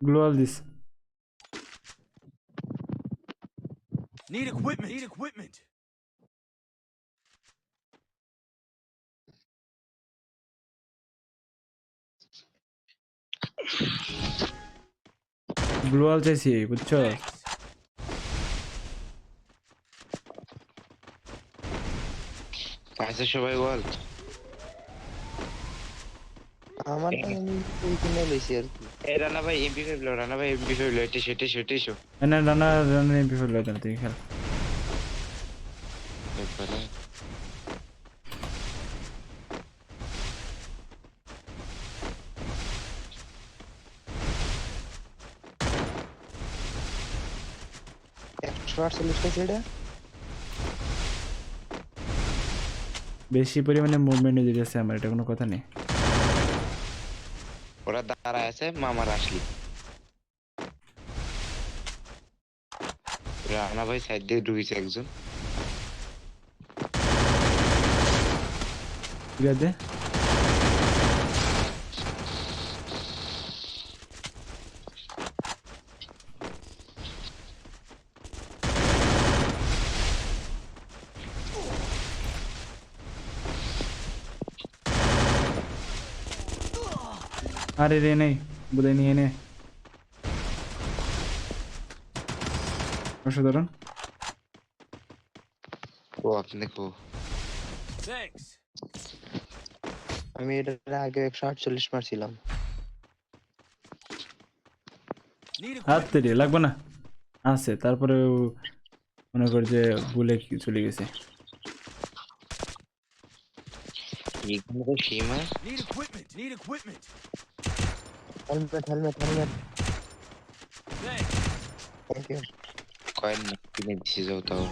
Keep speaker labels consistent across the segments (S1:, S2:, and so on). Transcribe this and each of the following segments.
S1: গ্লোয়াল this
S2: Need equipment. Need equipment.
S1: গ্লোয়াল চাইছি বুঝছো
S2: Thanks.
S3: পাশে সবাই বল
S4: আমার তো আমি এই কিনে লইছি আর কি।
S3: এ রানা ভাই এমপি ফাইভ লো রানা ভাই এমপি ফাইভ লো এটা সেটা সেটাই শো
S1: এনে রানা রানা এমপি ফেলল কেন তুই খেল।
S3: একবারে
S4: একশো আটচল্লিশটা ছেড়ে।
S1: বেশি পরিমাণে মুভমেন্ট যাচ্ছে আমার এটা কোনো কথা নেই।
S3: ওরা দাঁড়ায় আছে মামার আসলি। রানা ভাই সাইড দিয়ে ঢুকেছে একজন।
S1: ঠিক আছে। আরে রে নেই বুঝে নিয়ে নে অসাধারণ
S3: ও আপনি.
S4: আমি এটার আগে একশো আটচল্লিশ মারছিলাম
S1: হাত. তেরি লাগবে না আছে তারপরে মনে কর যে ভুলে কি- চলে গেছে
S3: এখানে তো সীমা
S2: Need equipment. Need equipment.
S4: Helmet helmet helmet
S2: Thanks.
S4: Thank you
S3: coin কিনে দিছি যাও তাও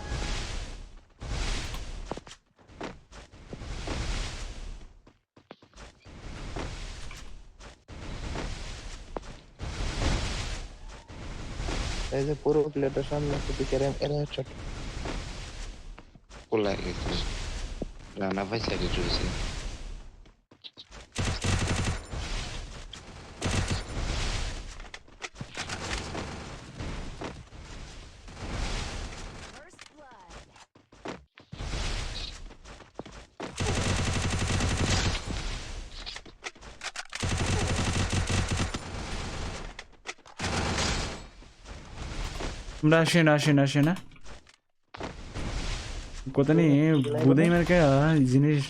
S4: এই যে পুরো প্লেটের সামনে থেকে কেড়ে এরা হেডশট
S3: কোলায় গেছে রানা ভাই সাইডে ঢুকেছে
S5: First
S1: তোমরা আসে না আসে না আসে না কত নি বুধাই মার্কা জিনিস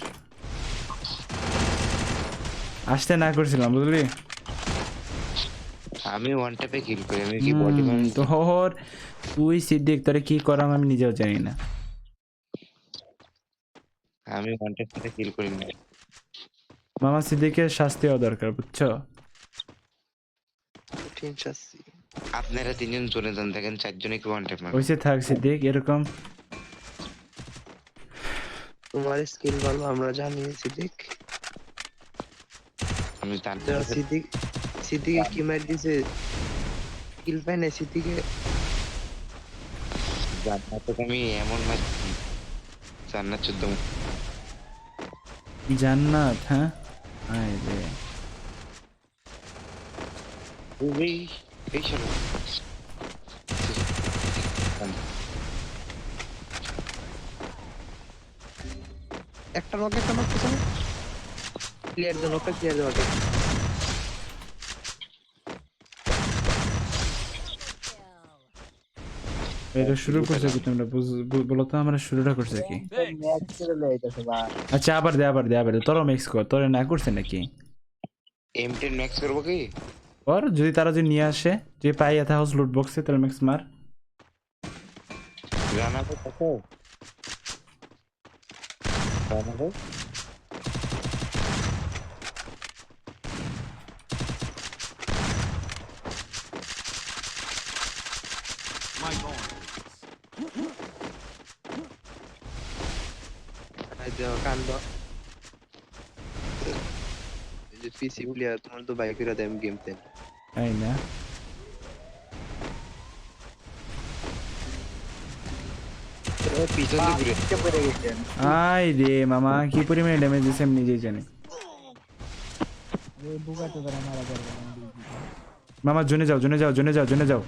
S1: আসতে না করছিলাম বুঝলি?
S3: আমি ওয়ান ট্যাপে কিল করি আমি কি বডি
S1: তোর তুই সিদ্দিক তোরে কি করাম আমি নিজেও জানি না।
S3: আমি ওয়ান ট্যাপে কিল করি না
S1: মামা সিদ্দিকের শাস্তি হওয়া দরকার বুঝছ?
S4: কঠিন শাস্তি।
S3: আপনারা তিনজন চলে যান দেখেন চারজনে কি ওয়ান ট্যাপ মারবে।
S1: ওইসে থাক সিদ্দিক এরকম।
S4: তোমার স্কিল ভালো আমরা জানি সিদ্দিক।
S3: আমি জানতে
S4: তো সিদ্দিক সিদ্দিকে কি মার দিছে? স্কিল পাই না সিদ্দিকে?
S3: জান্নাত আমি এমন মাছ জান্নাত চোদ্দ
S1: জান্নাত হ্যাঁ? আয় রে।
S3: এই এই চলো
S4: একটা নক একটা নক পিছনে। ক্লিয়ার নকটা ক্লিয়ার
S1: এটা শুরু করছে কি তোমরা? বলো তো আমরা শুরুটা করছে কি? আচ্ছা আবার দে আবার দে আবার দে। তোর মিক্স কর তোরে না করছে নাকি?
S3: এম টেন ম্যাক্স করব কি?
S1: ওর যদি তারা যদি নিয়ে আসে যে পাই এথা হাউস লুট বক্সে তাহলে মিক্স মার।
S3: রানা ভাই কত রানা
S4: কান্দ তোমার তো বাইক করে দেম গেম তেন
S1: তাই না
S3: পিছন দিয়ে ঘুরে
S1: আই রে মামা কি পরিমাণে ড্যামেজ দিছে আমি নিজেই জানি মামা জোনে যাও জোনে যাও জোনে যাও জোনে যাও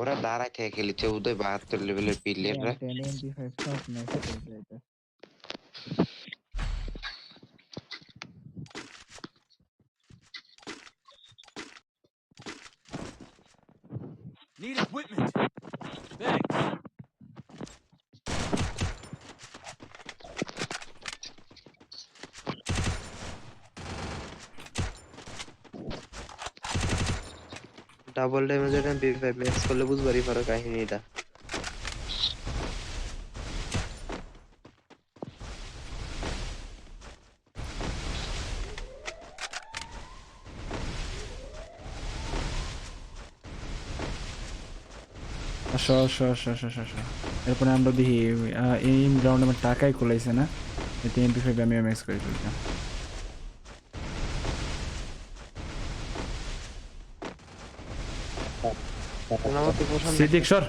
S3: ওরা দাঁড়ায় থেকে খেলেছে উদয় বাহাত্তর লেভেলের প্লেয়াররা
S2: ten MP five shot match খেলতে Need equipment. Thanks.
S4: ডাবল ড্যামেজের এমপি ফাইভ ম্যাক্স করলে বুঝবারই পারো কাহিনীটা
S1: আসো আসো আসো আসো আসো আসো এরপরে আমরা দেখি এই রাউন্ড আমার টাকাই খোলাইছে না। এতে এমপি ফাইভ আমি ম্যাক্স করে ফেলতাম সিদ্দিক সর।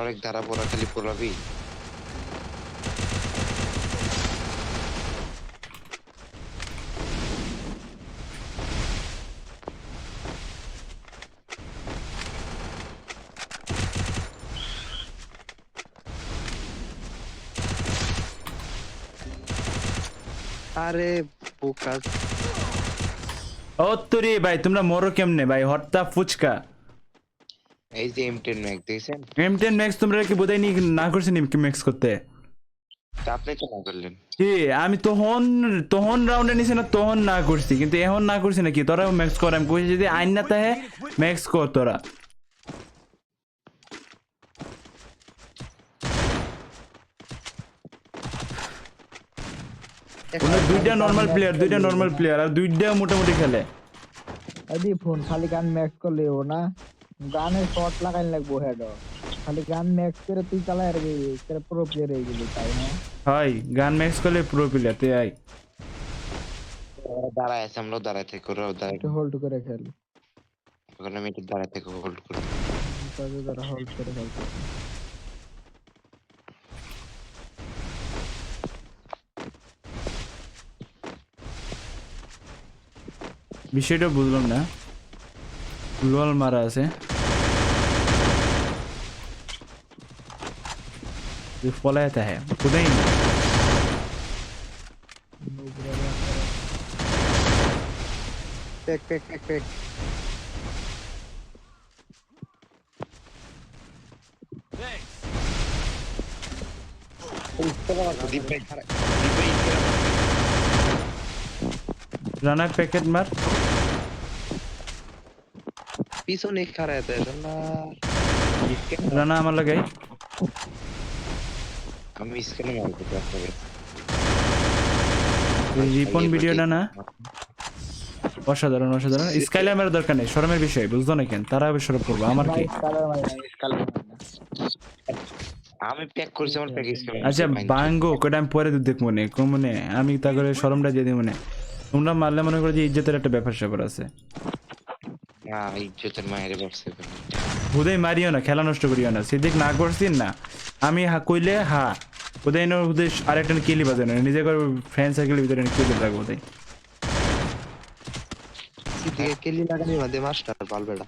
S3: অনেক ধারা পড়া খালি পড়াবি
S4: আরে বোকা।
S1: ও তোরে ভাই তোমরা মরো কেমনে ভাই? হট্টা ফুচকা।
S3: এই যে দেখছেন?
S1: ম্যাক্স তোমরা কি বোধহয় নি না করছি নি ম্যাক্স করতে?
S3: আপনি তো না করলেন?
S1: কি আমি তখন তখন রাউন্ডে নিছি না তখন না করছি কিন্তু এখন না করছি না কি তোরা ম্যাক্স কর আমি কইছি যদি আইন না তাহে ম্যাক্স কর তোরা। দুইটা নর্মাল প্লেয়ার দুইটা নর্মাল প্লেয়ার আর দুইটা মোটামুটি খেলে।
S2: আদি ফোন খালি গান ম্যাক্স করলে ও না। গানের শট লাগাই লাগবো হেড খালি গান ম্যাক্স করে তুই চালাই আর করে প্রো প্লেয়ার হয়ে গেলি তাই না?
S1: হয় গান ম্যাক্স করলে পুরো প্লেয়ার তুই আই
S3: দাঁড়ায় আছে আমরাও দাঁড়ায় থেকে ওরাও দাঁড়ায়।
S2: একটু হোল্ড করে খেল।
S3: ওখানে আমি একটু দাঁড়ায় থেকে হোল্ড করি।
S2: তবে তারা হোল্ড করে খেলতে
S1: বিষয়টা বুঝলাম না লোয়াল মারা আছে ये फलाया है खुदा ही नहीं
S4: pack pack pack pack
S3: Deep ভাই দীপ ভাই
S1: राना पैकेट मार
S4: পিছনে খারায় তো না
S1: আমার লাগাই
S3: আমি স্ক্যানে মারবো আপনাকে
S1: রিপন ভিডিওটা না। অসাধারণ অসাধারণ। দরকার নেই শরমের বিষয় বুঝতো না কেন তারা আবার সরব করব আমার কি?
S3: আমি প্যাক করছি আমার প্যাক
S1: আচ্ছা বাঙ্গো কটা আমি পরে দেখব মনে মনে। আমি তা করে শরমটা দিয়ে দিব মনে। তোমরা মারলে মনে করো যে ইজ্জতের একটা ব্যাপার স্যাপার আছে।
S3: না ইজ্জতের মায়ের ব্যবসা করি
S1: হুদাই মারিও না খেলা নষ্ট করিও না। সিদ্দিক না না। আমি হা কইলে হা। হুদাই না হুদাই আরেকটা কিলি বাজে না। নিজে করে ফ্রেন্ড সার্কেলের ভিতরে কিলি হুদাই
S4: সিদ্দিকে কেলি লাগানি মাঝে মাস্টার পালবেড়া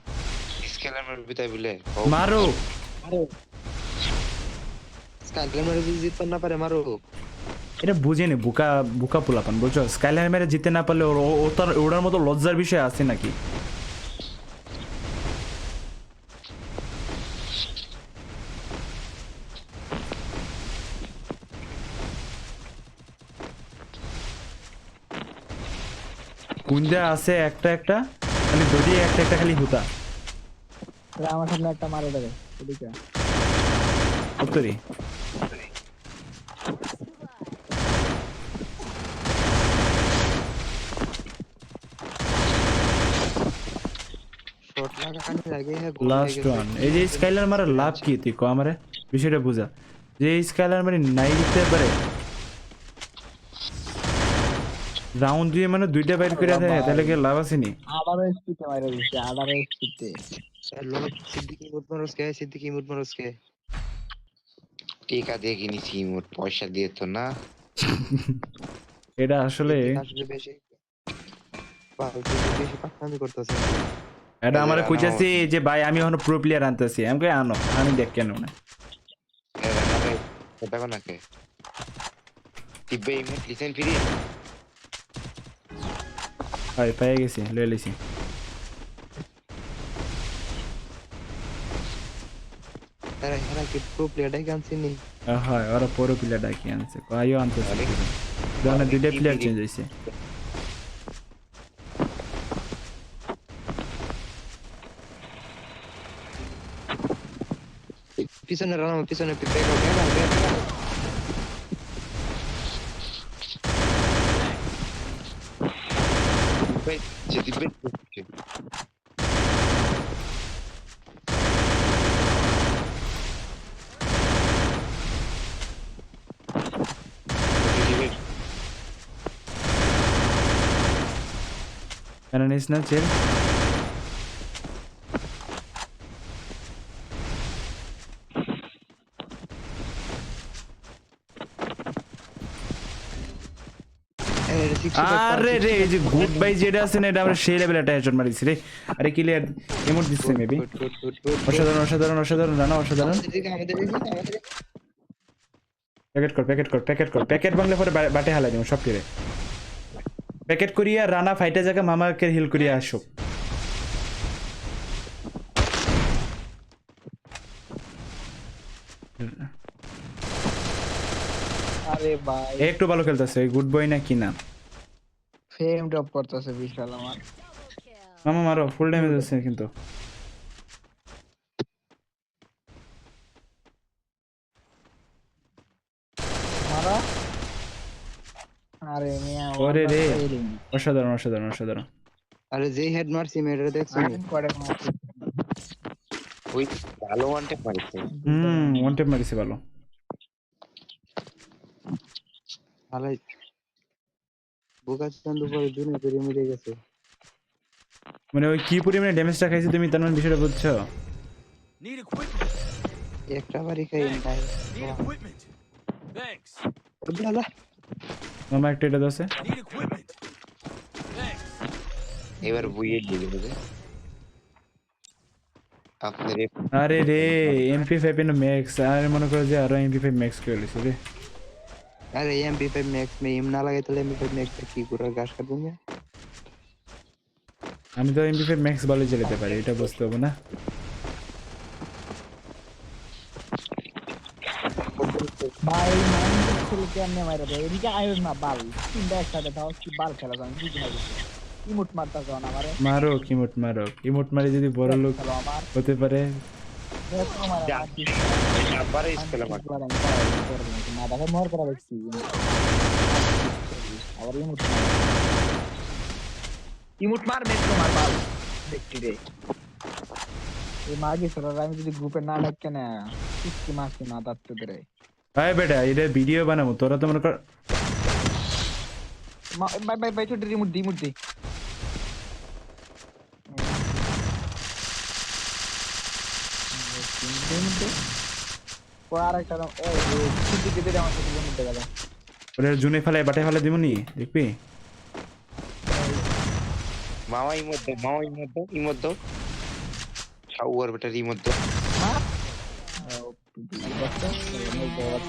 S3: স্ক্যানার মারবি তাই বলে?
S1: মারো।
S4: স্কাইলার মেরে জিততে না পারে মারো।
S1: এটা বুঝে নি বুকা বুকা পোলাপান বুঝছ? স্কাইলার মেরে জিতে না পারলে ওর ওটার মতো লজ্জার বিষয় আছে নাকি? কুন্দা আছে একটা একটা খালি যদি একটা একটা খালি হুতা।
S2: আমার সামনে একটা মারে দেবে এদিকে
S1: উত্তরি
S4: শট লাগানি লাগে হ্যাঁ
S1: লাস্ট ওয়ান এই যে স্কাইলার মারার লাভ কি তুই কো আমারে? বিষয়টা বুঝা। যে স্কাইলার মানে নাই দিতে পারে রাউন্ড দিয়ে মানে দুইটা বাইর করে দেয় তাহলে কি লাভ আছে নি
S2: আবারও স্পিডে মারে দিচ্ছে আবারও স্পিডে
S4: লোক সিদ্দিকি মুট মারোস কে সিদ্দিকি মুট মারোস কে
S3: টিকা দিয়ে কিনেছি মোট পয়সা দিয়ে তো না।
S1: এটা আসলে এটা আমার
S3: আনো।
S1: যে ভাই আমি এখন প্রো প্লেয়ার আনতেছি। আমি কই আনো আমি দেখ কেন না।
S3: দেখো না কে টিপবে ইমোট লিসেন ফ্রি?
S1: হয় পেয়ে গেছি লয়ে লিছি
S4: এরা এরা কি প্রো প্লেয়ারটাই গানছি নি
S1: হয় ওরা প্রো প্লেয়ার ডাকি আনছে কয়ও
S3: অনেক-
S1: ধরনের দুইটা প্লেয়ার চেঞ্জ হয়েছে
S4: পিছনে রানা পিছনে ব্যাক
S1: না চেল
S4: এর 65
S1: আরে রে এই যে গুড বাই যেটা আছে না এটা আমরা সেই লেভেলে একটা হেডশট মারিছি রে আরে ক্লিয়ার এমন দিচ্ছে মেবি অসাধারণ অসাধারণ অসাধারণ রানা অসাধারণ প্যাকেট কর প্যাকেট কর প্যাকেট কর প্যাকেট বাংলা পরে বাটে হালাই দিব সব টিরে প্যাকেট করিয়া রানা ফাইটে জায়গা মামাকে হিল করিয়া আসো।
S2: আরে ভাই।
S1: একটু ভালো খেলতেছে গুড বয় না কি না
S2: ফেম ড্রপ করতেছে বিশাল আমার।
S1: মামা মারো ফুল ড্যামেজ আছে কিন্তু
S2: মারা আরে মিয়া
S1: ওরে রে। অসাধারণ অসাধারণ অসাধারণ।
S4: আরে যেই হেড মারছি মেয়েটা দেখছ?
S3: ওই ভালো ওয়ানটে মারিছে।
S1: হুম ওয়ান মারিছে ভালো।
S4: ভালোই। বোকা চান্দু পরে দুনে করে মিলে গেছে।
S1: মানে ওই কি পরিমাণে ড্যামেজটা খাইছে তুমি তার মানে বিষয়টা বুঝছ.
S4: একটা বাড়ি খাই.
S6: Thanks.
S4: দাদা
S1: মামা একটা এটা দছে.
S3: এবার বুইয়ে দিয়ে দেবো
S1: আরে রে এমপি ফাইভ এর ম্যাক্স আর মনে করো যে আরও এমপি ফাইভ ম্যাক্স করে লিছি রে।
S4: আরে এমপি ফাইভ ম্যাক্স মে এম না লাগে তাহলে এমপি ফাইভ ম্যাক্স কি করে গাছ কাটবো না
S1: আমি তো এমপি ফাইভ ম্যাক্স বলে চালাতে পারি এটা বুঝতে হবে না।
S2: কেমনে মাইরা দেয় এদিকে আয়ো না বাল তিনটা একসাথে তাও কি বাল খেলা যায় বুঝি না ইমোট মারতা যখন আমারে
S1: মারো কিমোট মারো কিমোট মারি যদি বড় লোক
S2: খেলো আমার
S1: হতে পারে
S2: দেখো মারা
S3: যা। আবার স্কেল আমার
S2: না দেখো মর করা দেখছি আবার ইমোট ইমোট মার মেট মার বাল দেখছি রে এই মাগি সরার আমি যদি গ্রুপে না ডাকে না কিস্তি মাসি না দাঁড়তে ধরে
S1: ভাই বেটা এটা ভিডিও বানাবো। তোরা তো মনে কর
S2: বাই বাই বাই ছোট রিমোট দি।
S1: জুনে ফেলায় বাটে ফেলে দিবনি দেখবি?
S3: মামা ইমোট দাও মামা ইমোট দাও শাওয়ার বেটার ইমোট দাও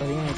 S2: রিমোট